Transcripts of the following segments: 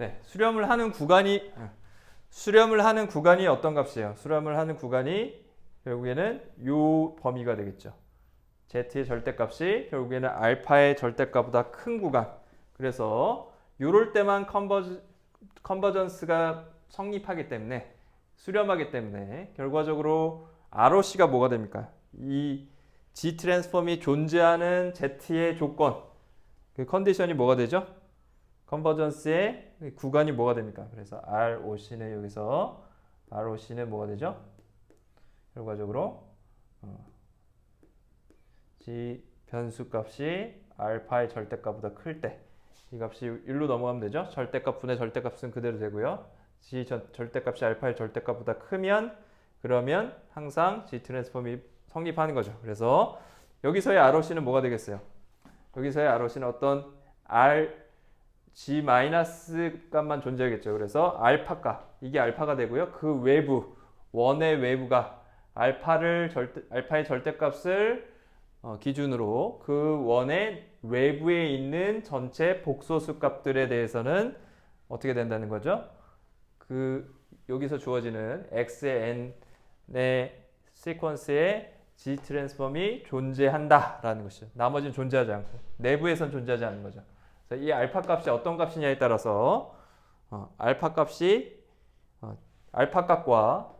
네, 수렴을 하는 구간이 수렴을 하는 구간이 어떤 값이에요? 수렴을 하는 구간이 결국에는 요 범위가 되겠죠. z의 절대값이 결국에는 알파의 절대값보다 큰 구간. 그래서 요럴 때만 컨버전, 컨버전스가 성립하기 때문에 수렴하기 때문에 결과적으로 ROC가 뭐가 됩니까? 이 G 트랜스폼이 존재하는 Z의 조건 그 컨디션이 뭐가 되죠? 컨버전스의 구간이 뭐가 됩니까? 그래서 ROC는 여기서 ROC는 뭐가 되죠? 결과적으로 어, G 변수값이 알파의 절대값보다 클 때 이 값이 1로 넘어가면 되죠? 절대값 분의 절대값은 그대로 되고요. G 전- 절대값이 알파의 절대값보다 크면 그러면 항상 G 트랜스폼이 성립하는 거죠. 그래서 여기서의 ROC는 뭐가 되겠어요? 여기서의 ROC는 어떤 R G 마이너스 값만 존재하겠죠. 그래서 알파 값 이게 알파가 되고요. 그 외부 원의 외부가 알파를 절대 알파의 절대값을 어, 기준으로 그 원의 외부에 있는 전체 복소수 값들에 대해서는 어떻게 된다는 거죠? 그 여기서 주어지는 x의 n의 시퀀스에 g 트랜스폼이 존재한다라는 것이죠. 나머지는 존재하지 않고 내부에선 존재하지 않는 거죠. 그래서 이 알파 값이 어떤 값이냐에 따라서 어, 알파 값이 어, 알파 값과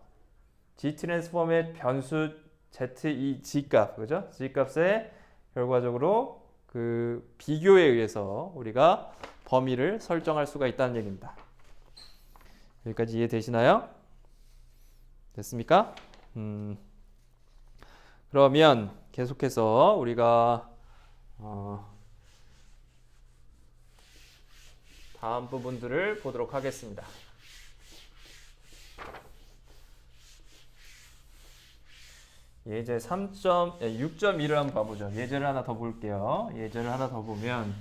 g 트랜스폼의 변수 z 이 g 값 그죠? g 값의 결과적으로 그 비교에 의해서 우리가 범위를 설정할 수가 있다는 얘기입니다. 여기까지 이해되시나요? 됐습니까? 음, 그러면 계속해서 우리가 어, 다음 부분들을 보도록 하겠습니다. 예제 3. 6.1을 한번 봐보죠. 예제를 하나 더 볼게요. 예제를 하나 더 보면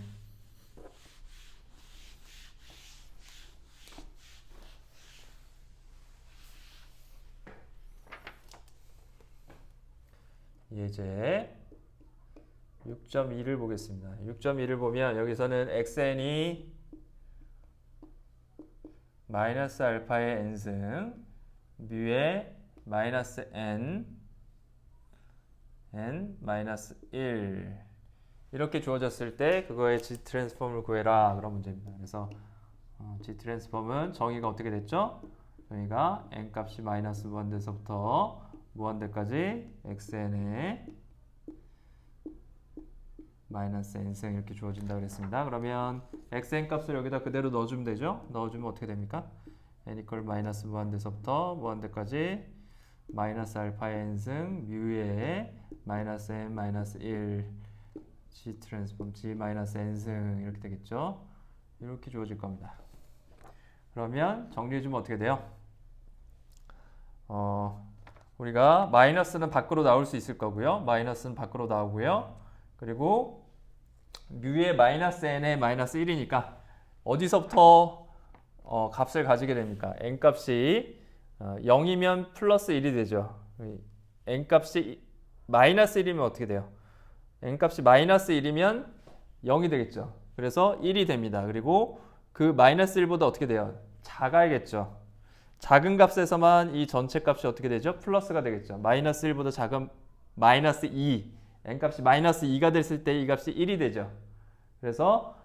예제 6.2를 보겠습니다. 6.2를 보면 여기서는 xn이 마이너스 알파의 n승 뮤의 마이너스 n n 마이너스 1 이렇게 주어졌을 때 그거의 g 트랜스폼을 구해라 그런 문제입니다. 그래서 어, g 트랜스폼은 정의가 어떻게 됐죠? 정의가 n 값이 마이너스 무한대서부터 무한대까지 xn에 마이너스 n승 이렇게 주어진다 그랬습니다. 그러면 xn 값을 여기다 그대로 넣어주면 되죠? 넣어주면 어떻게 됩니까? n 이퀄 마이너스 무한대서부터 무한대까지 마이너스 알파의 n승 뮤의 마이너스 n 마이너스 1 g 트랜스폼 g 마이너스 n승 이렇게 되겠죠? 이렇게 주어질 겁니다. 그러면 정리해주면 어떻게 돼요? 어, 우리가 마이너스는 밖으로 나올 수 있을 거고요. 마이너스는 밖으로 나오고요. 그리고 뮤의 마이너스 n의 마이너스 1이니까 어디서부터 어, 값을 가지게 됩니까? n 값이 어, 0이면 플러스 1이 되죠. n 값이 마이너스 1이면 어떻게 돼요? n 값이 마이너스 1이면 0이 되겠죠. 그래서 1이 됩니다. 그리고 그 마이너스 1보다 어떻게 돼요? 작아야겠죠. 작은 값에서만 이 전체 값이 어떻게 되죠? 플러스가 되겠죠. 마이너스 1보다 작은 마이너스 2 n 값이 마이너스 2가 됐을 때 이 값이 1이 되죠. 그래서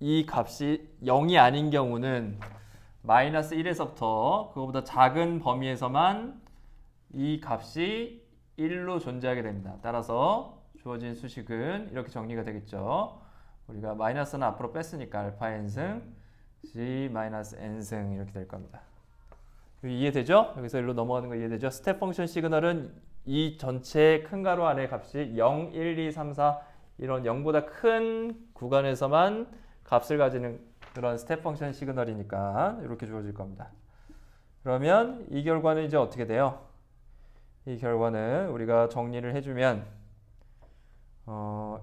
이 값이 0이 아닌 경우는 마이너스 1에서부터 그거보다 작은 범위에서만 이 값이 1로 존재하게 됩니다. 따라서 주어진 수식은 이렇게 정리가 되겠죠. 우리가 마이너스는 앞으로 뺐으니까 알파 n승 g 마이너스 n승 이렇게 될 겁니다. 이해되죠? 여기서 일로 넘어가는 거 이해되죠? 스텝 펑션 시그널은 이 전체 큰 가로 안의 값이 0, 1, 2, 3, 4 이런 0보다 큰 구간에서만 값을 가지는 그런 스텝 펑션 시그널이니까 이렇게 주어질 겁니다. 그러면 이 결과는 이제 어떻게 돼요? 이 결과는 우리가 정리를 해주면 어,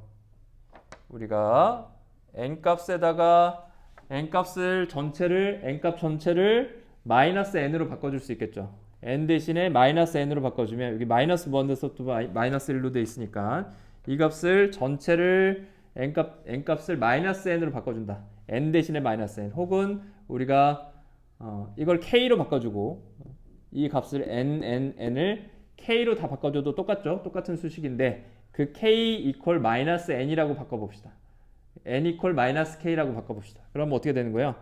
우리가 n 값에다가 n 값을 전체를 n 값 전체를 마이너스 n으로 바꿔줄 수 있겠죠. N 대신에 마이너스 n으로 바꿔주면 여기 마이너스 무한대서부터 마이너스 1로 돼 있으니까 이 값을 전체를 n 값 n 값을 마이너스 n으로 바꿔준다. n 대신에 마이너스 n 혹은 우리가 어, 이걸 k로 바꿔주고 이 값을 n, n, n을 k로 다 바꿔줘도 똑같죠? 똑같은 수식인데 그 k 이퀄 마이너스 n이라고 바꿔봅시다. n 이퀄 마이너스 k라고 바꿔봅시다. 그럼 어떻게 되는 거예요?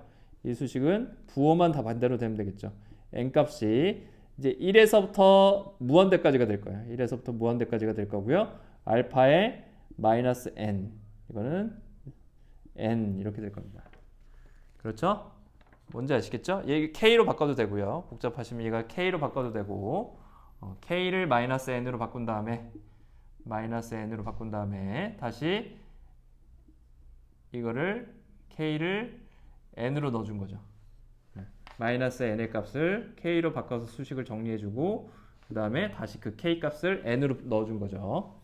이 수식은 부호만 다 반대로 되면 되겠죠. n 값이 이제 1에서부터 무한대까지가 될 거예요. 1에서부터 무한대까지가 될 거고요. 알파의 마이너스 n 이거는 n 이렇게 될 겁니다. 그렇죠? 뭔지 아시겠죠? 얘 k로 바꿔도 되고요. 복잡하시면 얘가 k로 바꿔도 되고 어, k를 마이너스 n으로 바꾼 다음에 마이너스 n으로 바꾼 다음에 다시 이거를 k를 n으로 넣어준 거죠. 네. 마이너스 n의 값을 k로 바꿔서 수식을 정리해주고 그 다음에 다시 그 k 값을 n으로 넣어준 거죠.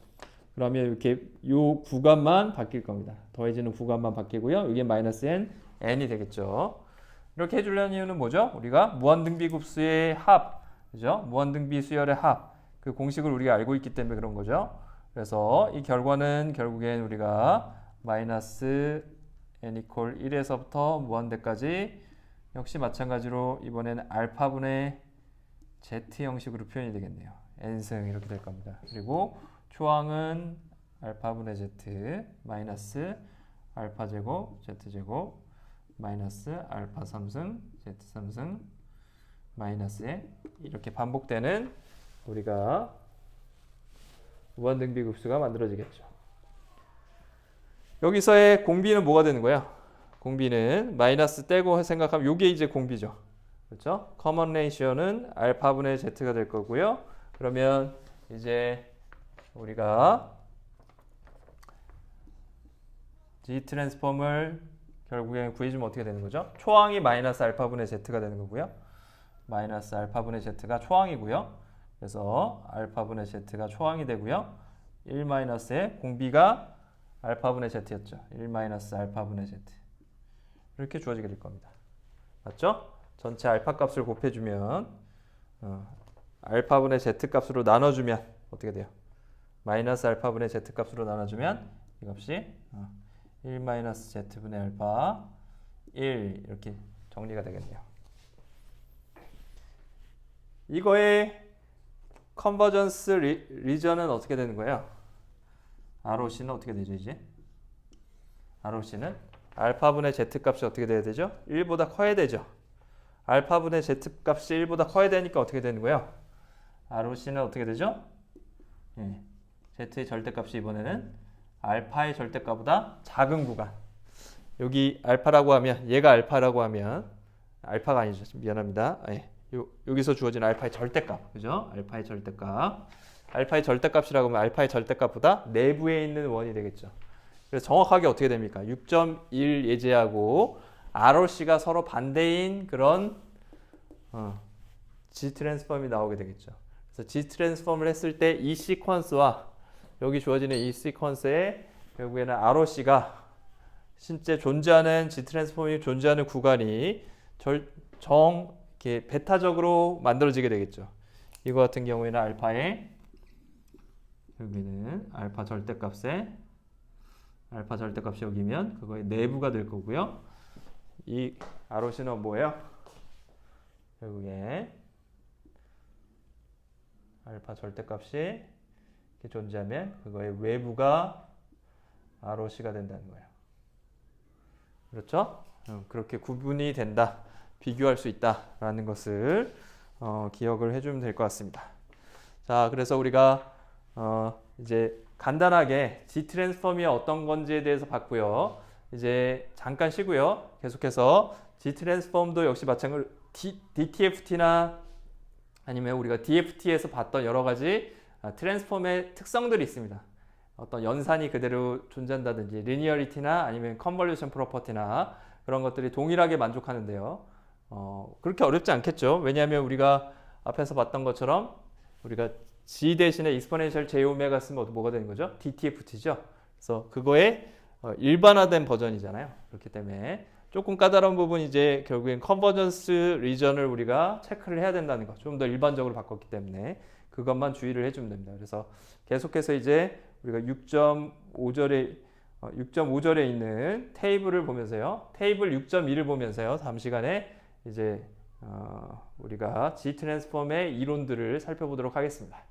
그러면 이렇게 요 구간만 바뀔 겁니다. 더해지는 구간만 바뀌고요. 이게 마이너스 n, n이 되겠죠. 이렇게 해주려는 이유는 뭐죠? 우리가 무한등비급수의 합, 그죠? 무한등비 수열의 합, 그 공식을 우리가 알고 있기 때문에 그런 거죠. 그래서 이 결과는 결국엔 우리가 마이너스 n 이퀄 1에서부터 무한대까지 역시 마찬가지로 이번에는 알파분의 z 형식으로 표현이 되겠네요. n승 이렇게 될 겁니다. 그리고 초항은 알파분의 z 마이너스 알파 제곱 z 제곱 마이너스 알파 3승 z 3승 마이너스에 이렇게 반복되는 우리가 무한등비 급수가 만들어지겠죠. 여기서의 공비는 뭐가 되는 거야? 공비는 마이너스 떼고 생각하면 이게 이제 공비죠. 그렇죠? 커먼 레이시오는 알파분의 z가 될 거고요. 그러면 이제 우리가 g 트랜스폼을 결국에 구해주면 어떻게 되는 거죠? 초항이 마이너스 알파분의 z가 되는 거고요. 마이너스 알파분의 z가 초항이고요. 그래서 알파분의 z가 초항이 되고요. 1 마이너스의 공비가 알파분의 z였죠. 1 마이너스 알파분의 z 이렇게 주어지게 될 겁니다. 맞죠? 전체 알파 값을 곱해주면 어, 알파분의 z 값으로 나눠주면 어떻게 돼요? 마이너스 알파분의 z 값으로 나눠주면 이 값이 어, 1 마이너스 z분의 알파 1 이렇게 정리가 되겠네요. 이거의 컨버전스 리, 리전은 어떻게 되는 거예요? ROC는 어떻게 되죠 이제? ROC는 알파분의 z 값이 어떻게 돼야 되죠? 1보다 커야 되죠. 알파분의 z 값이 1보다 커야 되니까 어떻게 되는 거예요? ROC는 어떻게 되죠? 예. z의 절대값이 이번에는 알파의 절대값보다 작은 구간. 여기 알파라고 하면 얘가 알파라고 하면 알파가 아니죠. 미안합니다. 예. 요, 여기서 주어진 알파의 절대값. 그죠? 알파의 절대값. 알파의 절대값이라고 하면 알파의 절대값보다 내부에 있는 원이 되겠죠. 그래서 정확하게 어떻게 됩니까? 6.1 예제하고 ROC가 서로 반대인 그런 어, G 트랜스폼이 나오게 되겠죠. 그래서 G 트랜스폼을 했을 때 이 시퀀스와 여기 주어지는 이 시퀀스에 결국에는 ROC가 실제 존재하는 G 트랜스폼이 존재하는 구간이 절, 정 이렇게 베타적으로 만들어지게 되겠죠. 이거 같은 경우에는 알파의 여기는 알파 절대값에 알파 절대값이 여기면 그거의 내부가 될 거고요. 이 ROC는 뭐예요? 결국에 알파 절대값이 존재하면 그거의 외부가 ROC가 된다는 거예요. 그렇죠? 음, 그렇게 구분이 된다. 비교할 수 있다라는 것을 어, 기억을 해주면 될 것 같습니다. 자, 그래서 우리가 어, 이제 간단하게 G 트랜스폼이 어떤 건지에 대해서 봤고요. 이제 잠깐 쉬고요. 계속해서 G 트랜스폼도 역시 마찬가지로 D, DTFT나 아니면 우리가 DFT에서 봤던 여러 가지 아, 트랜스폼의 특성들이 있습니다. 어떤 연산이 그대로 존재한다든지 리니어리티나 아니면 컨볼루션 프로퍼티나 그런 것들이 동일하게 만족하는데요. 어, 그렇게 어렵지 않겠죠. 왜냐하면 우리가 앞에서 봤던 것처럼 우리가 G 대신에 익스포넨셜 J 오메가 쓰면 뭐가 되는 거죠? DTFT죠. 그래서 그거의 어, 일반화된 버전이잖아요. 그렇기 때문에 조금 까다로운 부분이 이제 결국엔 컨버전스 리전을 우리가 체크를 해야 된다는 거. 좀 더 일반적으로 바꿨기 때문에 그것만 주의를 해주면 됩니다. 그래서 계속해서 이제 우리가 6.5절에 6.5절에 있는 테이블을 보면서요. 테이블 6.1을 보면서요. 다음 시간에 이제 어, 우리가 G 트랜스폼의 이론들을 살펴보도록 하겠습니다.